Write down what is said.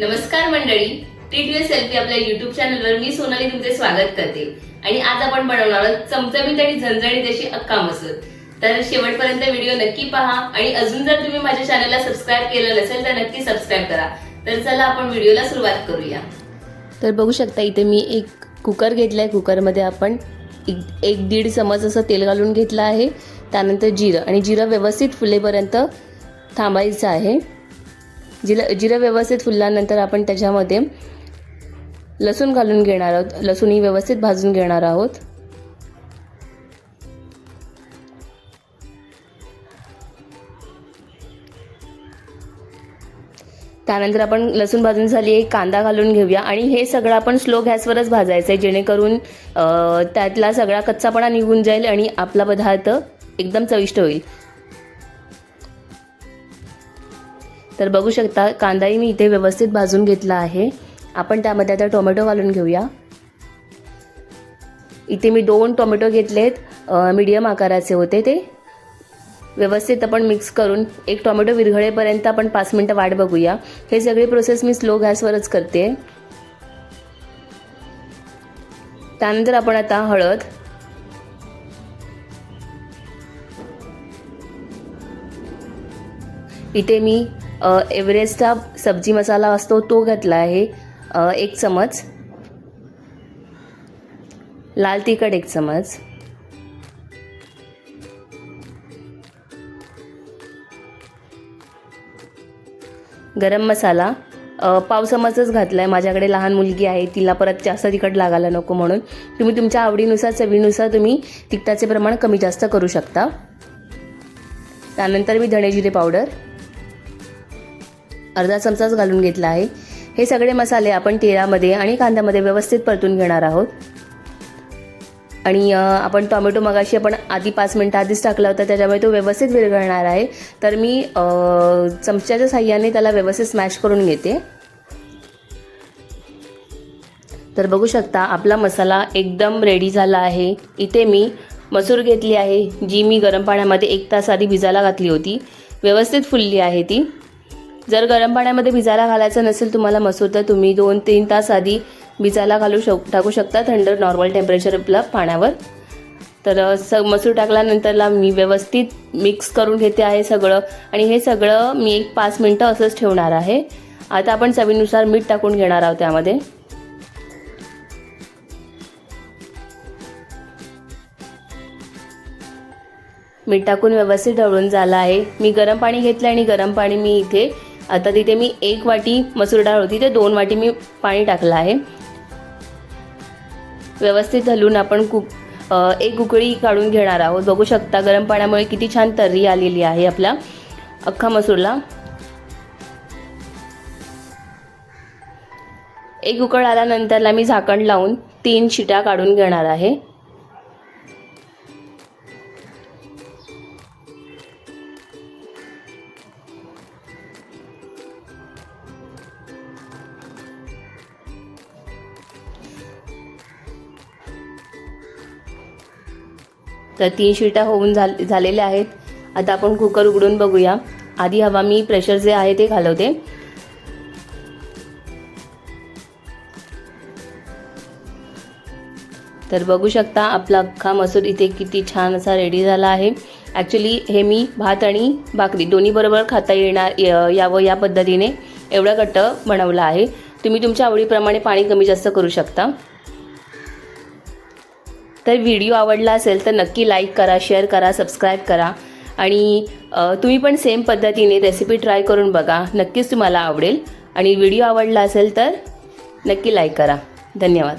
नमस्कार मंडळी T selfie आपल्या युट्यूब चॅनलवर मी सोनाली तुमचे स्वागत करते. आणि आज आपण बनवणार आहोत चमचमीत आणि झणझणीत अशी अक्का मसूर. तर शेवटपर्यंत व्हिडिओ नक्की पहा आणि अजून जर तुम्ही माझ्या चॅनलला सबस्क्राईब केलं नसेल तर नक्की सबस्क्राईब करा. तर चला आपण व्हिडिओला सुरुवात करूया. तर बघू शकता इथे मी एक कुकर घेतला आहे कुकरमध्ये आपण एक एक दीड चमच असं तेल घालून घेतलं आहे. त्यानंतर जिरं आणि जिरं व्यवस्थित फुलेपर्यंत थांबायचं आहे. जिरं जिरं व्यवस्थित फुलल्यानंतर आपण त्याच्यामध्ये लसूण घालून घेणार आहोत. लसूणही व्यवस्थित भाजून घेणार आहोत. त्यानंतर आपण लसूण भाजून झाली एक कांदा घालून घेऊया. आणि हे सगळं आपण स्लो गॅसवरच भाजायचं आहे जेणेकरून त्यातला सगळा कच्चापणा निघून जाईल आणि आपला पदार्थ एकदम चविष्ट होईल. तर बघू शकता कांदाही मी इथे व्यवस्थित भाजून घेतला आहे. आपण त्यामध्ये आता टोमॅटो घालून घेऊया. इथे मी दोन टोमॅटो घेतलेत मीडियम आकाराचे होते ते. व्यवस्थित आपण मिक्स करून एक टोमॅटो विरघळेपर्यंत आपण पाच मिनटं वाट बघूया. हे सगळी प्रोसेस मी स्लो गॅसवरच करते. त्यानंतर आपण आता हळद. इथे मी एव्हरेस्टचा सब्जी मसाला असतो तो घातला आहे. एक चमच. लाल तिखट एक चमच. गरम मसाला. पाव चमचच घातला आहे माझ्याकडे लहान मुलगी आहे तिला परत जास्त तिखट लागायला नको म्हणून. तुम्ही तुमच्या आवडीनुसार चवीनुसार तुम्ही तिखटाचे प्रमाण कमी जास्त करू शकता. त्यानंतर मी धणेजिरे पावडर. अर्धा चमचाच घालून घेतला आहे. हे सगळे मसाले आपण तेलामध्ये आणि कांद्यामध्ये व्यवस्थित परतून घेणार आहोत. आणि आपण टोमॅटो मगाशी आपण आधी पाच मिनटं आधीच टाकला होता त्याच्यामुळे तो व्यवस्थित विरघळणार आहे. तर मी चमच्याच्या साह्याने त्याला व्यवस्थित स्मॅश करून घेते. तर बघू शकता आपला मसाला एकदम रेडी झाला आहे. इथे मी मसूर घेतली आहे जी मी गरम पाण्यामध्ये एक तास आधी भिजायला घातली होती. व्यवस्थित फुलली आहे ती. जर गरम पाण्यामध्ये भिजायला घालायचं नसेल तुम्हाला मसूर तर तुम्ही दोन तीन तास आधी भिजायला घालू शक टाकू शकता थंड नॉर्मल टेम्परेचर आपलं पाण्यावर. तर स मसूर टाकल्यानंतरला मी व्यवस्थित मिक्स करून घेते आहे सगळं. आणि हे सगळं मी एक पाच मिनटं असंच ठेवणार आहे. आता आपण चवीनुसार मीठ टाकून घेणार आहोत त्यामध्ये. मीठ टाकून व्यवस्थित ढवळून झालं आहे. मी गरम पाणी घेतलं आणि गरम पाणी मी इथे आता तिथे मी एक वाटी मसूर डाळ होती ते दोन वाटी मी पाणी टाकलं आहे. व्यवस्थित घालून आपण कुक एक उकळी काढून घेणार आहोत. बघू शकता गरम पाण्यामुळे किती छान तर्री आलेली आहे आपल्या अख्खा मसूरला. एक उकळ आल्यानंतरला मी झाकण लावून तीन शिट्या काढून घेणार आहे. तर तीन शिट्या होऊन झाल झालेल्या आहेत. आता आपण कुकर उघडून बघूया. आधी हवा मी प्रेशर जे आहे ते घालवते. तर बघू शकता आपला अख्खा मसूर इथे किती छान असा रेडी झाला आहे. ॲक्च्युली हे मी भात आणि भाकरी दोन्ही बरोबर खाता येणार य- यावं या पद्धतीने एवढं घट्ट बनवलं आहे. तुम्ही तुमच्या आवडीप्रमाणे पाणी कमी जास्त करू शकता. तर व्हिडिओ आवडला असेल तर नक्की लाईक करा शेअर करा सबस्क्राईब करा. आणि तुम्ही पण सेम पद्धतीने रेसिपी ट्राय करून बघा. नक्कीच तुम्हाला आवडेल. आणि व्हिडिओ आवडला असेल तर नक्की लाईक करा. धन्यवाद.